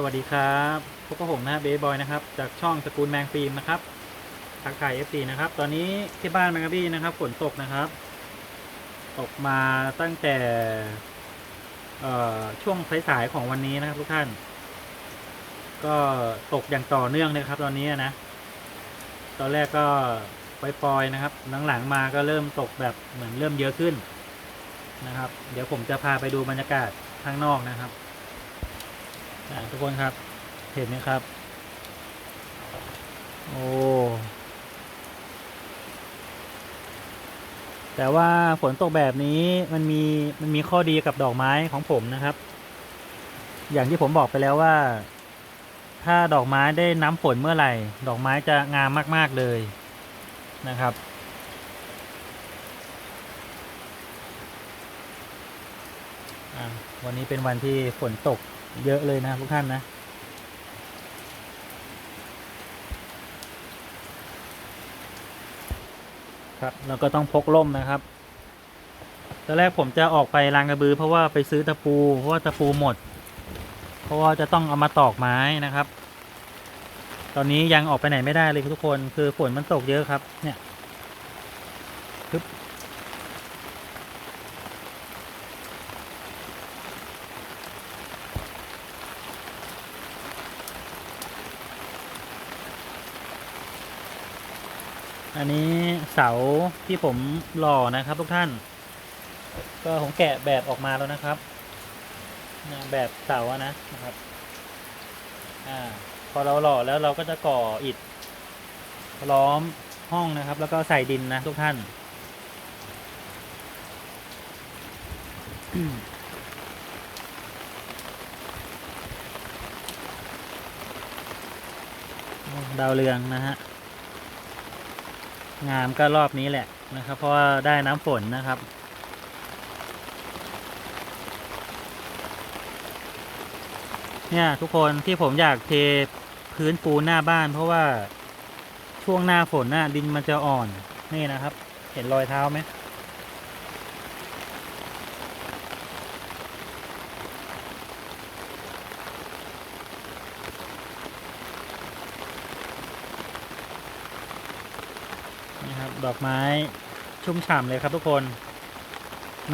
สวัสดีครับพวกกับผมนะเบย์บอยนะครับ จากช่องสกุลแมงฟิล์มนะครับทักทายเอฟซีนะครับ ตอนนี้ที่บ้านแมงกะบี้นะครับ ฝนตกนะครับ ตกมาตั้งแต่ช่วงสายๆของวันนี้นะครับทุกท่าน ก็ตกอย่างต่อเนื่องเลยครับ ตอนนี้นะ ตอนแรกก็ปล่อยๆนะครับ หลังๆมาก็เริ่มตกแบบเหมือนเริ่มเยอะขึ้นนะครับ เดี๋ยวผมจะพาไปดูบรรยากาศข้างนอกนะครับ ทุกคนครับ เห็นไหมครับ โอ้แต่ว่าฝนตกแบบนี้มันมีมันมีข้อดีกับดอกไม้ของผมนะครับ อย่างที่ผมบอกไปแล้วว่า ถ้าดอกไม้ได้น้ำฝนเมื่อไหร่ ดอกไม้จะงามมาก ๆเลยนะครับ วันนี้เป็นวันที่ฝนตก เยอะเลยนะทุกท่านนะครับเราก็ต้องพกร่มนะครับ ตอนแรกผมจะออกไปลางกระบือ เพราะว่าไปซื้อตะปู เพราะว่าตะปูหมด เพราะว่าจะต้องเอามาตอกไม้นะครับ ตอนนี้ยังออกไปไหนไม่ได้เลยทุกคน คือฝนมันตกเยอะครับ เนี่ยปึ๊บ อันนี้เสาที่ผมหล่อนะครับทุกท่าน ก็ผมแกะแบบออกมาแล้วนะครับ แบบเสาอะนะนะครับอ่าพอเราหล่อแล้วเราก็จะก่ออิฐล้อมห้องนะครับ แล้วก็ใส่ดินนะทุกท่านดาวเรืองนะฮะ งามก็รอบนี้แหละนะครับ เพราะว่าได้น้ำฝนนะครับ เนี่ย ทุกคนที่ผมอยากเทพื้นปูนหน้าบ้าน เพราะว่าช่วงหน้าฝนน่ะดินมันจะอ่อนนี่นะครับ เห็นรอยเท้าไหมนี่ครับ ดอกไม้ชุ่มฉ่ำเลยครับทุกคน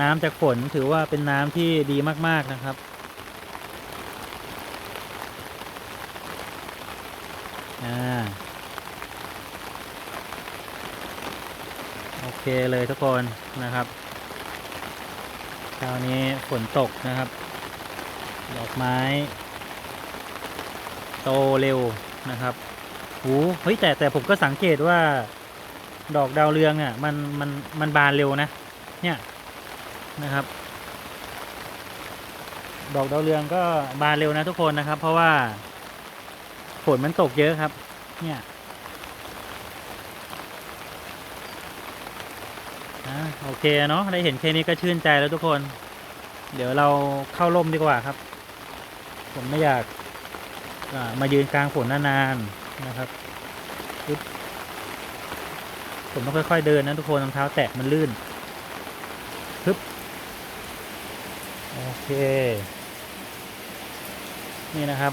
น้ำจากฝนถือว่าเป็นน้ำที่ดีมาก ๆนะครับ อ่า โอเคเลยทุกคนนะครับคราวนี้ฝนตกนะครับ ดอกไม้ โตเร็วนะครับหูเฮ้ยแต่แต่ผมก็สังเกตว่า ดอกดาวเรืองอะมันมันมันบานเร็วนะ เนี่ยนะครับ ดอกดาวเรืองก็บานเร็วนะทุกคนนะครับ เพราะว่าฝนมันตกเยอะครับ เนี่ยอะโอเคเนาะได้เห็นแค่นี้ก็ชื่นใจแล้วทุกคน เดี๋ยวเราเข้าร่มดีกว่าครับ ผมไม่อยากมายืนกลางฝนนานๆนะครับ ผมต้องค่อยๆเดินนะทุกคนรองเท้าแตะมันลื่นปึ๊บโอเค นี่นะครับ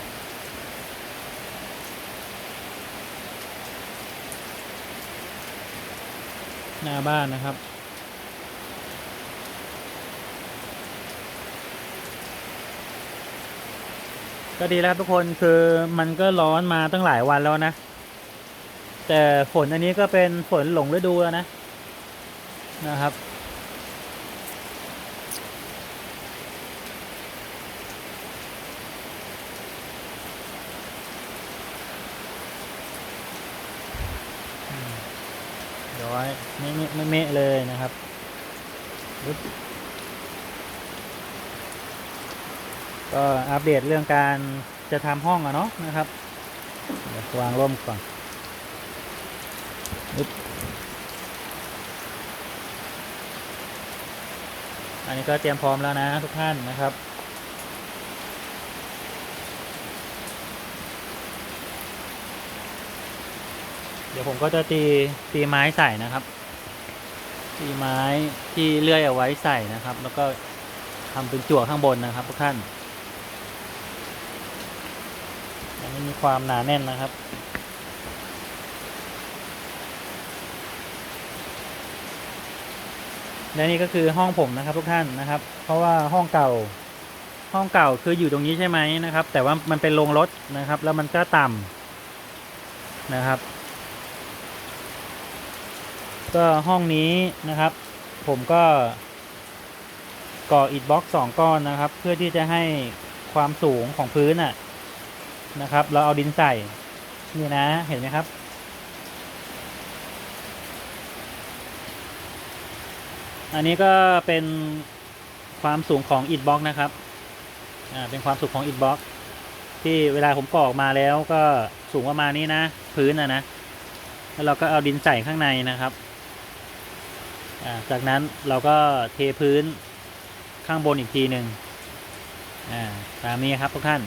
หน้าบ้านนะครับก็ดีแล้วครับทุกคนคือมันก็ร้อนมาตั้งหลายวันแล้วนะ แต่ฝนอันนี้ก็เป็นฝนหลงฤดูแล้วนะนะครับ ย้อยไม่ไม่ไม่เมะเลยนะครับก็อัปเดตเรื่องการจะทำห้องอะเนาะนะครับวางร่มก่อน อันนี้ก็เตรียมพร้อมแล้วนะทุกท่านนะครับเดี๋ยวผมก็จะตีตีไม้ใส่นะครับ ตีไม้ที่เลื่อยเอาไว้ใส่นะครับ แล้วก็ทำเป็นจั่วข้างบนนะครับทุกท่านไม่มีความหนาแน่นนะครับ และนี่ก็คือห้องผมนะครับทุกท่านนะครับ เพราะว่าห้องเก่า ห้องเก่าคืออยู่ตรงนี้ใช่ไหมนะครับ แต่ว่ามันเป็นโรงรถนะครับ แล้วมันก็ต่ำนะครับ ก็ห้องนี้นะครับ ผมก็ก่ออิฐบล็อกสองก้อนนะครับ เพื่อที่จะให้ความสูงของพื้นอะนะครับ เราเอาดินใส่นี่นะเห็นไหมครับ อันนี้ก็เป็นความสูงของอิฐบล็อกนะครับ อ่า เป็นความสูงของอิฐบล็อก ที่เวลาผมก่อออกมาแล้วก็สูงประมาณนี้นะ พื้นอะนะ แล้วเราก็เอาดินใส่ข้างในนะครับ อ่า จากนั้นเราก็เทพื้นข้างบนอีกทีหนึ่งอ่า ตามนี้ครับทุกท่าน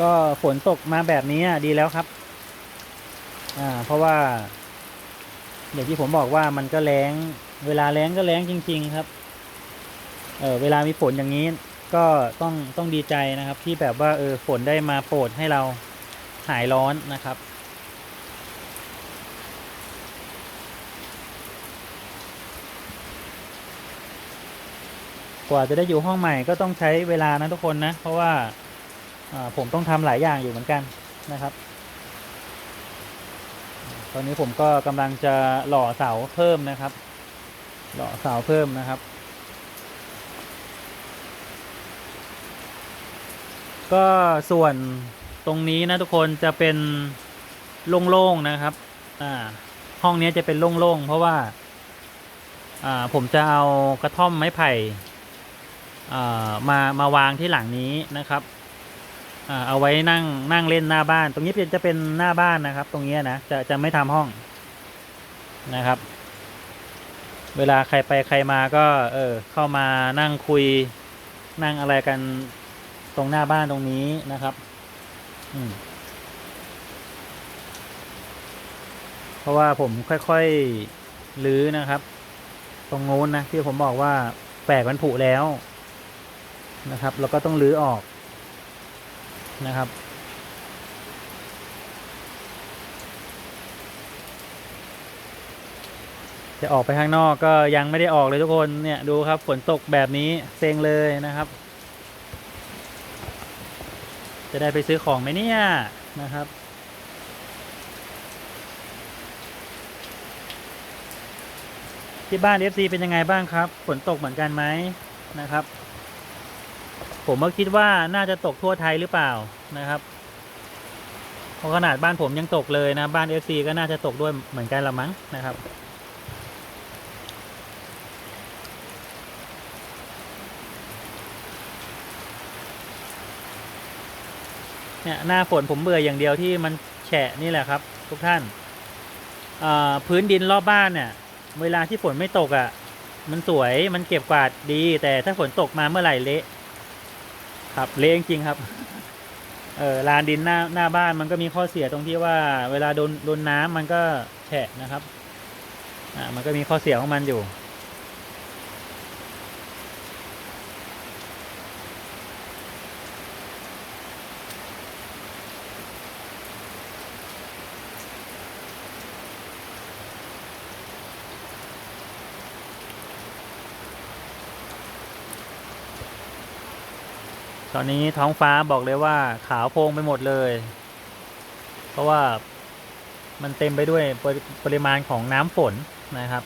ก็ฝนตกมาแบบนี้ดีแล้วครับ อ่า เพราะว่า อย่างที่ผมบอกว่ามันก็แรงเวลาแรงก็แรงจริง ๆครับ เออเวลามีฝนอย่างนี้ ก็ต้องต้องดีใจนะครับ ที่แบบว่าเออฝนได้มาโปรดให้เราหายร้อนนะครับกว่าจะได้อยู่ห้องใหม่ก็ต้องใช้เวลานะทุกคนนะ เพราะว่า ผมต้องทำหลายอย่างอยู่เหมือนกันนะครับ ตอนนี้ผมก็กำลังจะหล่อเสาเพิ่มนะครับ หล่อเสาเพิ่มนะครับ ก็ส่วนตรงนี้นะทุกคนจะเป็นโล่งๆนะครับ อ่า ห้องนี้จะเป็นโล่งๆเพราะว่า อ่า ผมจะเอากระท่อมไม้ไผ่ อ่า มามาวางที่หลังนี้นะครับ เอาไว้นั่งนั่งเล่นหน้าบ้าน ตรงนี้เป็นจะเป็นหน้าบ้านนะครับ ตรงนี้นะจะจะไม่ทำห้องนะครับ เวลาใครไปใครมาก็ เออ เข้ามานั่งคุยนั่งอะไรกันตรงหน้าบ้านตรงนี้นะครับ อืมเพราะว่าผมค่อยๆลื้อนะครับ ตรงโน้นนะที่ผมบอกว่าแปลกมันผุแล้วนะครับ แล้วก็ต้องลื้อออก นะครับ จะออกไปข้างนอกก็ยังไม่ได้ออกเลยทุกคนเนี่ยดูครับฝนตกแบบนี้เซ็งเลยนะครับ จะได้ไปซื้อของไหมเนี่ยนะครับที่บ้าน FC เป็นยังไงบ้างครับ ฝนตกเหมือนกันไหมนะครับ ผมก็คิดว่าน่าจะตกทั่วไทยหรือเปล่านะครับเพราะขนาดบ้านผมยังตกเลยนะ บ้าน FC ก็น่าจะตกด้วยเหมือนกันละมั้งนะครับ เนี่ยหน้าฝนผมเบื่ออย่างเดียวที่มันแฉะนี่แหละครับ ทุกท่านพื้นดินรอบบ้านเนี่ย เวลาที่ฝนไม่ตกอะ่ะ มันสวยมันเก็บกวาดดี แต่ถ้าฝนตกมาเมื่อไหร่เละ ครับเละจริงครับ เออลานดินหน้าหน้าบ้านมันก็มีข้อเสียตรงที่ว่า เวลาโดนโดนน้ำมันก็แฉะนะครับ อ่า มันก็มีข้อเสียของมันอยู่ ตอนนี้ท้องฟ้าบอกเลยว่าขาวโพลงไปหมดเลย เพราะว่ามันเต็มไปด้วยปริปริมาณของน้ำฝนนะครับ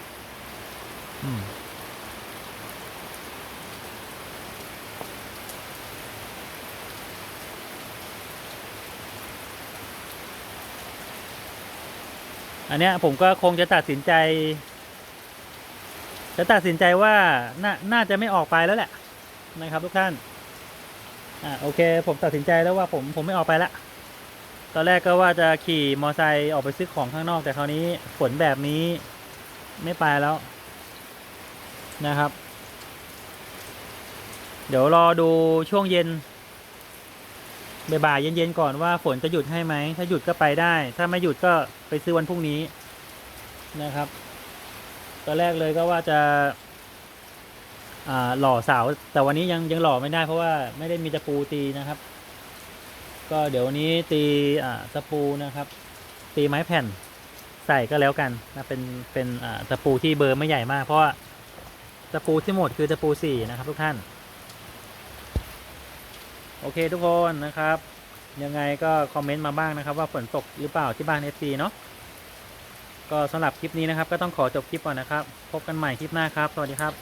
อันเนี้ยผมก็คงจะตัดสินใจ จะตัดสินใจว่าน่าน่าจะไม่ออกไปแล้วแหละนะครับทุกท่าน อ่าโอเค ผมตัดสินใจแล้วว่าผมผมไม่ออกไปละ ตอนแรกก็ว่าจะขี่มอไซค์ออกไปซื้อของข้างนอก แต่คราวนี้ฝนแบบนี้ไม่ไปแล้วนะครับ เดี๋ยวรอดูช่วงเย็นบ่ายเย็นๆก่อนว่าฝนจะหยุดให้ไหม ถ้าหยุดก็ไปได้ ถ้าไม่หยุดก็ไปซื้อวันพรุ่งนี้นะครับ ตอนแรกเลยก็ว่าจะ หล่อเสาแต่วันนี้ยังยังหล่อไม่ได้เพราะว่าไม่ได้มีตะปูตีนะครับ ก็เดี๋ยววันนี้ตีอ่าตะปูนะครับ ตีไม้แผ่นใส่ก็แล้วกันนะเป็นเป็นอ่าตะปูที่เบอร์ไม่ใหญ่มาก เพราะว่าตะปูที่หมดคือตะปูสี่นะครับ ทุกท่าน โอเคทุกคนนะครับ ยังไงก็คอมเมนต์มาบ้างนะครับ ว่าฝนตกหรือเปล่าที่บ้านเอฟซีเนาะก็สำหรับคลิปนี้นะครับ ก็ต้องขอจบคลิปก่อนนะครับ พบกันใหม่คลิปหน้าครับ สวัสดีครับ